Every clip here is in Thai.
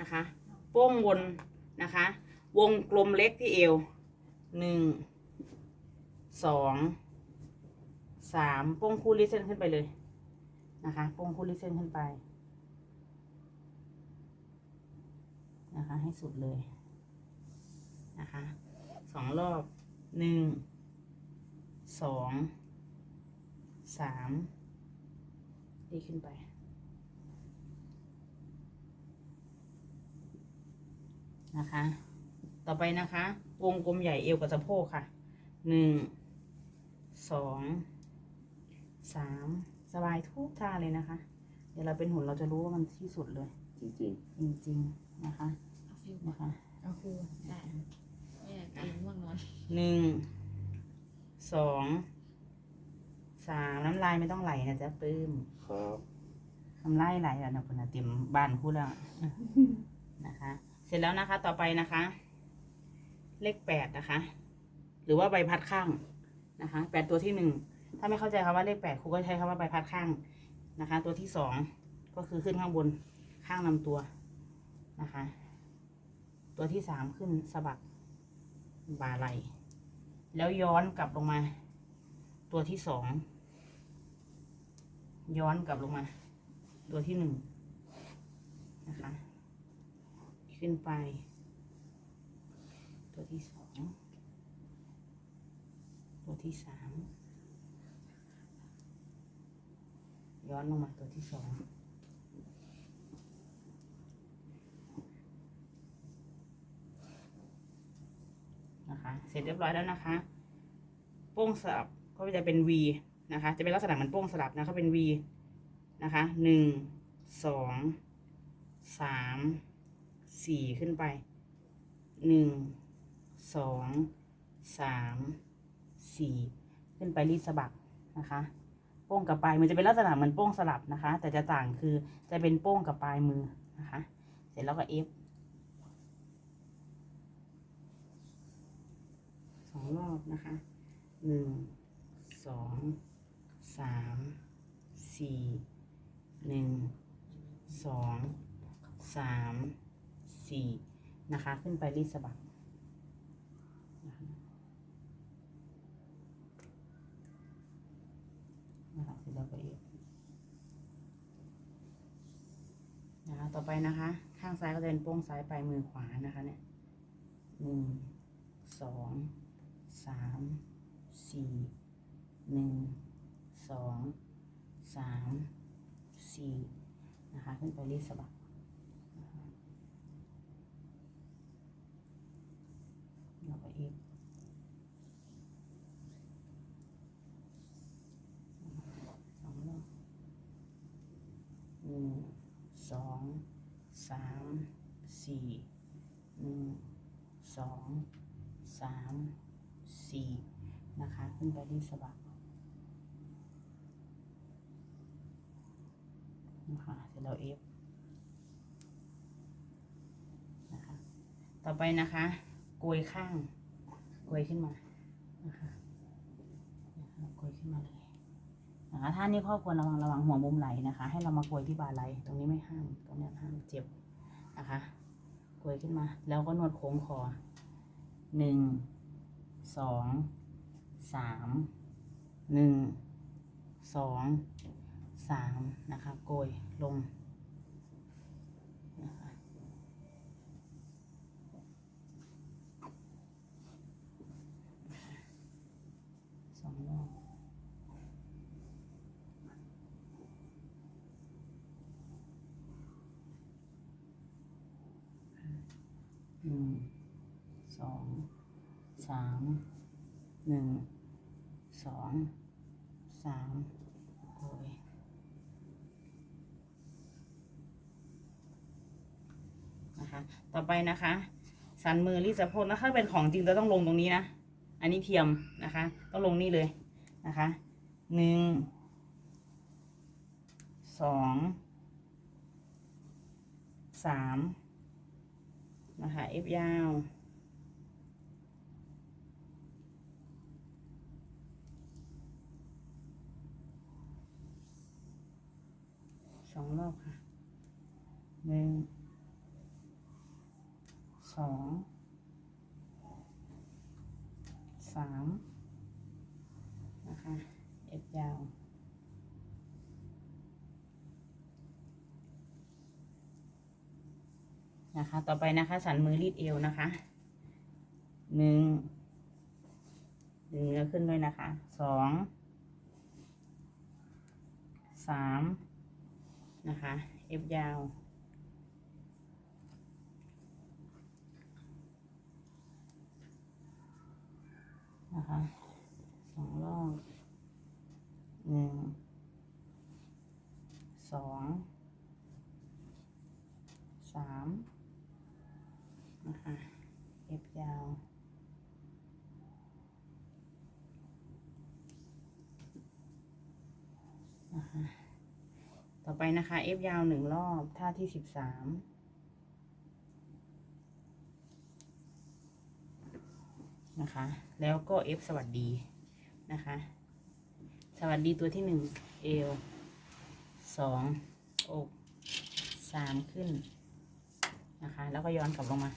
นะคะโป้งบนนะคะ วงกลมเล็กที่เอวหนึ่งสองสามโป้งคู่ริเส้นขึ้นไปเลยนะคะโป้งคู่ริเส้นขึ้นไปนะคะ ให้สุดเลยนะคะสองรอบหนึ่งสองสามดีขึ้นไป นะคะ ต่อไปนะคะ วงกลมใหญ่เอวกับสะโพกค่ะหนึ่งสองสามสบายทุกท่าเลยนะคะ เดี๋ยวเราเป็นหุ่นเราจะรู้ว่ามันที่สุดเลย จริงจริงๆนะคะเอาฟิลนะคะเอาฟิลได้ไม่อยากกินง่วงนอนหนึ่งสองสามน้ำลายไม่ต้องไหลนะจ๊ะปื้มๆครับน้ำลายไหลแล้วนะคุณนะเต็มบ้านพูดแล้วนะคะ เสร็จแล้วนะคะ ต่อไปนะคะ เลขแปดนะคะ หรือว่าใบพัดข้างนะคะแปดตัวที่หนึ่งถ้าไม่เข้าใจคำว่าเลขแปดครูก็ใช้คำว่าใบพัดข้างนะคะ ตัวที่สองก็คือขึ้นข้างบนข้างลำตัวนะคะ ตัวที่สามขึ้นสะบักบ่าไหลแล้วย้อนกลับลงมา ตัวที่สองย้อนกลับลงมา ตัวที่หนึ่งนะคะ ขึ้นไป ตัวที่สองตัวที่สามย้อนลงมาตัวที่สองนะคะ เสร็จเรียบร้อยแล้วนะคะโป้งสลับก็จะเป็น V นะคะ จะเป็นลักษณะเหมือนโป้งสลับนะคะเป็น V นะคะหนึ่งสองสาม สี่ขึ้นไปหนึ่งสองสามสี่ขึ้นไปรีดสะบักนะคะโป้งกับปลายมือจะเป็นลักษณะเหมือนโป้งสลับนะคะ แต่จะต่างคือจะเป็นโป้งกับปลายมือนะคะ เสร็จแล้วก็เอฟสองรอบนะคะหนึ่งสองสามสี่หนึ่งสองสาม สี่นะคะ ขึ้นไปรีดสะบักนะคะเสร็จแล้วก็เอฟนะคะต่อไปนะคะ ข้างซ้ายก็จะเป็นโป้งซ้ายปลายมือขวานะคะเนี่ยหนึ่งสองสามสี่หนึ่งสองสามสี่นะคะ ขึ้นไปรีดสะบักนะคะ แล้วก็อีกสองรอบหนึ่งสองสามสี่หนึ่งสองสามสี่นะคะ ขึ้นไปรีดสะบักนะคะเสร็จแล้วเอฟนะคะ ต่อไปนะคะ โกยข้างโกยขึ้นมานะคะโกยขึ้นมาเลยนะคะท่านี้ข้อควรระวังระวังหัวมุมไหลนะคะ ให้เรามาโกยที่บ่าไหลตรงนี้ไม่ห้ามตรงนี้ห้ามเจ็บนะคะโกยขึ้นมา แล้วก็นวดโค้งคอหนึ่งสองสามหนึ่งสองสามนะคะโกยลงนะคะสองรอบ หนึ่งสองสามหนึ่งสองสามโกยนะคะ ต่อไปนะคะ สันมือรีสะโพกนะถ้าเป็นของจริงเราต้องลงตรงนี้นะ อันนี้เทียมนะคะ ต้องลงนี่เลยนะคะหนึ่งสองสาม นะคะเอฟยาว สองรอบค่ะ หนึ่ง สอง สาม นะคะเอฟยาว นะคะ ต่อไปนะคะ สันมือรีดเอวนะคะหนึ่งดึงเนื้อขึ้นด้วยนะคะสองสามนะคะเอฟยาวนะคะสองรอบหนึ่งสองสามนะคะเอฟยาว นะคะ ต่อไปนะคะเอฟยาวหนึ่งรอบ ท่าที่สิบสามนะคะ แล้วก็เอฟสวัสดีนะคะ สวัสดีตัวที่หนึ่งเอวสองอกสามขึ้นนะคะ แล้วก็ย้อนกลับลงมา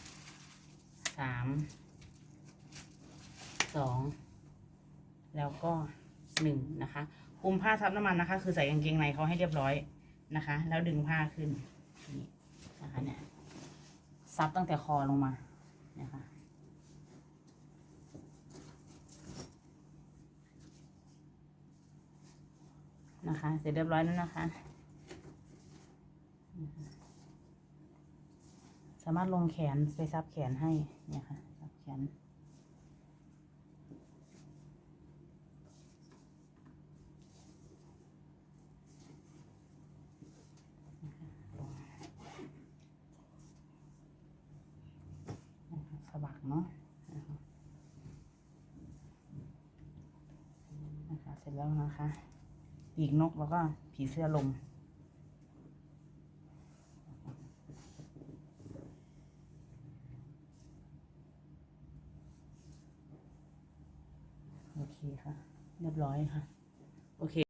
สามสองแล้วก็หนึ่งนะคะ คุมผ้าซับน้ำมันนะคะ คือใส่กางเกงในเขาให้เรียบร้อยนะคะ แล้วดึงผ้าขึ้นนี่นะคะเนี่ยซับตั้งแต่คอลงมานะคะนะคะ เสร็จเรียบร้อยแล้วนะคะ สามารถลงแขนไปซับแขนให้เนี่ยค่ะซับแขนนะคะสบัก เนาะนะคะนะคะเสร็จแล้วนะคะปีกนกแล้วก็ผีเสื้อลมโอเคค่ะ เรียบร้อยค่ะ โอเค